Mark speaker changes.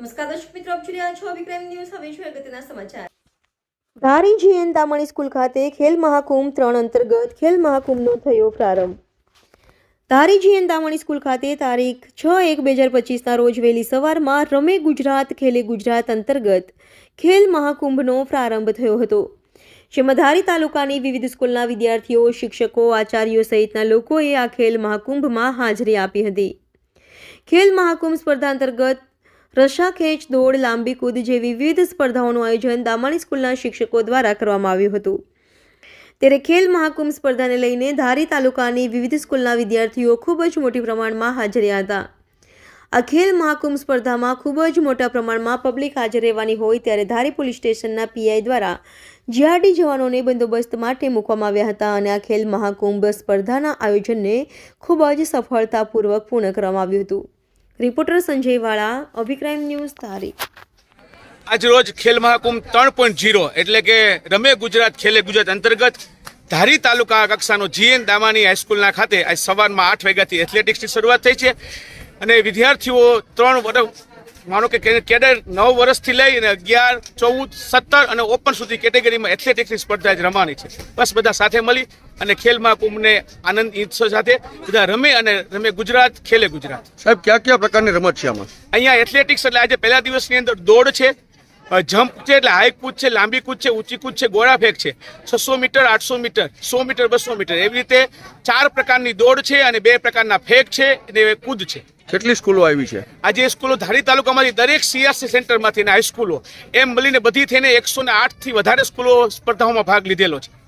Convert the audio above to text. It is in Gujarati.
Speaker 1: નમસ્કાર દર્શક મિત્રો
Speaker 2: ધારી જીએન દામણી સ્કૂલ ખાતે ખેલ મહાકુંભ ત્રણ અંતર્ગત ખેલ મહાકુંભનો થયો પ્રારંભ. ધારી જીએન દામણી સ્કૂલ ખાતે તારીખ છ એક બે હજાર પચીસના રોજ વહેલી સવારમાં રમે ગુજરાત, ખેલે ગુજરાત અંતર્ગત ખેલ મહાકુંભનો પ્રારંભ થયો હતો. જેમાં ધારી તાલુકાની વિવિધ સ્કૂલના વિદ્યાર્થીઓ, શિક્ષકો, આચાર્યો સહિતના લોકોએ આ ખેલ મહાકુંભમાં હાજરી આપી હતી. ખેલ મહાકુંભ સ્પર્ધા અંતર્ગત રસા ખેંચ દોડ લાંબી કૂદ જેવી વિવિધ સ્પર્ધાઓનું આયોજન દામાણી સ્કૂલના શિક્ષકો દ્વારા કરવામાં આવ્યું હતું. ત્યારે ખેલ મહાકુંભ સ્પર્ધાને લઈને ધારી તાલુકાની વિવિધ સ્કૂલના વિદ્યાર્થીઓ ખૂબ જ મોટી પ્રમાણમાં હાજર રહ્યા હતા. આ ખેલ મહાકુંભ સ્પર્ધામાં ખૂબ જ મોટા પ્રમાણમાં પબ્લિક હાજર રહેવાની હોય ત્યારે ધારી પોલીસ સ્ટેશનના પીઆઈ દ્વારા જીઆરડી જવાનોને બંદોબસ્ત માટે મૂકવામાં આવ્યા હતા અને આ ખેલ મહાકુંભ સ્પર્ધાના આયોજનને ખૂબ જ સફળતાપૂર્વક પૂર્ણ કરવામાં આવ્યું હતું. રિપોર્ટર સંજય વાળા, અભિક્રાઇમ ન્યૂઝ આજ
Speaker 3: આજરોજ ખેલ મહાકુંભ ત્રણ પોઈન્ટ જીરો એટલે કે રમે ગુજરાત, ખેલે ગુજરાત અંતર્ગત ધારી તાલુકા કક્ષાનો જીએન દામાની હાઈસ્કૂલના ખાતે આજ સવારમાં આઠ વાગ્યાથી એથ્લેટિક્સની શરૂઆત થઈ છે. અને વિદ્યાર્થીઓ ત્રણ વર્ષ માનો કે કેડર નવ વર્ષથી લઈને અગિયાર ચૌદ સત્તર અને ઓપન સુધી કેટેગરીમાં એથ્લેટિક્સની સ્પર્ધા જ રમવાની છે. બસ બધા સાથે મળી અને ખેલ મહાકુંભને આનંદ ઈચ્છો સાથે બધા રમે અને રમે ગુજરાત ખેલે ગુજરાત.
Speaker 4: સાહેબ કયા કયા પ્રકારની રમત છે આમાં?
Speaker 3: અહીંયા એથ્લેટિક્સ એટલે આજે પહેલા દિવસની અંદર દોડ છે જમ્પ છે એટલે હાઈ કૂદ છે લાંબી કૂદ છે ઊંચી કૂદ છે ગોળા ફેંક છે. છસો મીટર આઠસો મીટર સો મીટર બસો મીટર. એવી રીતે ચાર પ્રકારની દોડ છે અને બે પ્રકારના ફેંક છે અને કૂદ છે.
Speaker 4: કેટલી સ્કૂલો આવી છે?
Speaker 3: આજે સ્કૂલો ધારી તાલુકામાંથી દરેક સીઆરસી સેન્ટરમાંથી હાઈસ્કૂલો એમ મળીને બધી થઈને એકસો ને આઠથી વધારે સ્કૂલો સ્પર્ધાઓમાં ભાગ લીધેલો છે.